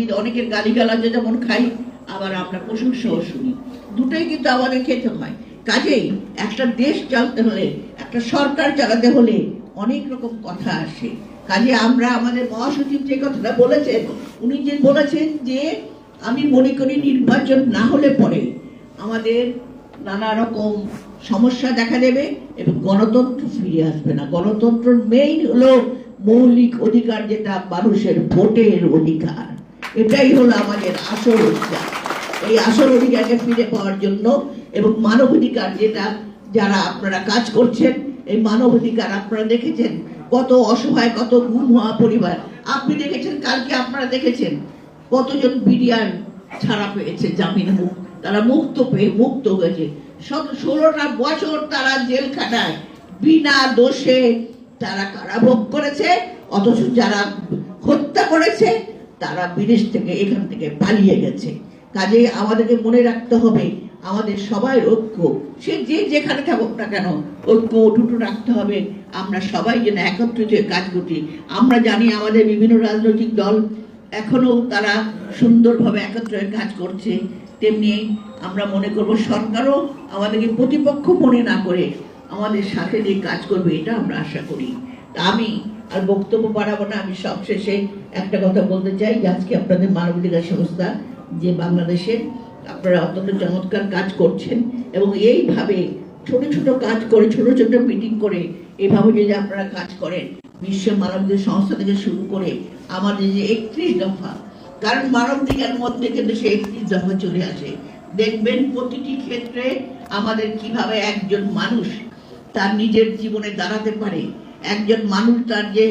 TV অনেকের গালিগালাজে যেমন খাই, আবার আমরা প্রশংসাও শুনি। দুটোই কিন্তু আমাদের খেতে হয়। কাজেই একটা দেশ চালাতে হলে, একটা সরকার চালাতে হলে অনেক রকম কথা আসে। কাজে আমরা আমাদের মহাসচিব যে কথাটা বলেছেন, উনি যে বলেছেন যে, আমি মনে করি নির্বাচন না হলে পরে আমাদের নানা রকম সমস্যা দেখা দেবে এবং গণতন্ত্র ফিরে আসবে না। গণতন্ত্রের মেইন হলো মৌলিক অধিকার যেটা মানুষের ভোটের অধিকার। এটাই হলো আমাদের আসল অধিকার। এই আসল অধিকারকে ফিরে পাওয়ার জন্য এবং মানবাধিকার যেটা, যারা আপনারা কাজ করছেন, এই মানবাধিকার আপনারা দেখেছেন? কত অসহায়, কত গুম হওয়া পরিবার। আপনি দেখেছেন, কালকে আপনারা দেখেছেন? কতজন বিরিয়ান ছাড়া পেয়েছে জামিন মুখ তারা মুক্ত পেয়ে, মুক্ত হয়েছে। শত, ষোলোটা বছর তারা জেল খাটায় বিনা দোষে তারা কারাভোগ করেছে, অথচ যারা হত্যা করেছে তারা বিদেশ থেকে এখান থেকে পালিয়ে গেছে। কাজে আমাদেরকে মনে রাখতে হবে, আমাদের সবাই ঐক্য। সে যে যেখানে থাকুক না কেন, ঐক্য অটুটু রাখতে হবে। আমরা সবাই যেন একত্রিত হয়ে কাজ করি আমরা জানি আমাদের বিভিন্ন রাজনৈতিক দল এখনও তারা সুন্দরভাবে একত্র হয়ে কাজ করছে। তেমনি আমরা মনে করব সরকারও আমাদেরকে প্রতিপক্ষ মনে না করে আমাদের সাথে যে কাজ করবে, এটা আমরা আশা করি। তা আমি আর বক্তব্য বাড়াবো না, আমি সবশেষে একটা কথা বলতে চাই যে আজকে আপনাদের মানবাধিকার সংস্থা যে বাংলাদেশে আপনারা অত্যন্ত চমৎকার কাজ করছেন এবং এইভাবে ছোট ছোট কাজ করে, ছোট ছোট মিটিং করে এভাবে যদি আপনারা কাজ করেন, বিশ্ব মানবাধিকার সংস্থা থেকে শুরু করে আমাদের যে একত্রিশ দফা, কারণ মানবাধিকার মধ্যে কিন্তু সে একত্রিশ দফা চলে আসে। দেখবেন প্রতিটি ক্ষেত্রে আমাদের কীভাবে একজন মানুষ তার নিজের জীবনে দাঁড়াতে পারে একজন মানুষ তার যে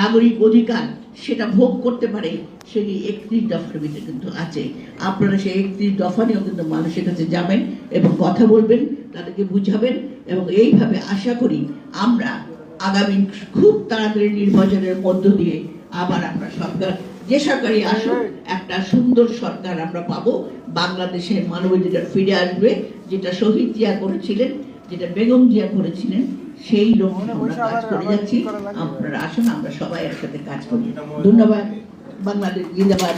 নাগরিক অধিকার সেটা ভোগ করতে পারে, সেটি একত্রিশ দফার ভিতরে কিন্তু আছে। আপনারা সেই একত্রিশ দফা নিয়েও কিন্তু মানুষের কাছে যাবেন এবং কথা বলবেন, তাদেরকে বুঝাবেন এবং এইভাবে আশা করি আমরা আগামী খুব তাড়াতাড়ি নির্বাচনের মধ্য দিয়ে আবার আমরা সরকার, যে সরকারি আসুক, একটা সুন্দর সরকার আমরা পাবো। বাংলাদেশের মানবাধিকার ফিরে আসবে, যেটা শহীদ জিয়া করেছিলেন, যেটা বেগম জিয়া করেছিলেন সেই লক্ষ্যে আমরা কাজ করে যাচ্ছি। আপনারা আসুন আমরা সবাই একসাথে কাজ করি। ধন্যবাদ। বাংলাদেশ জিন্দাবাদ।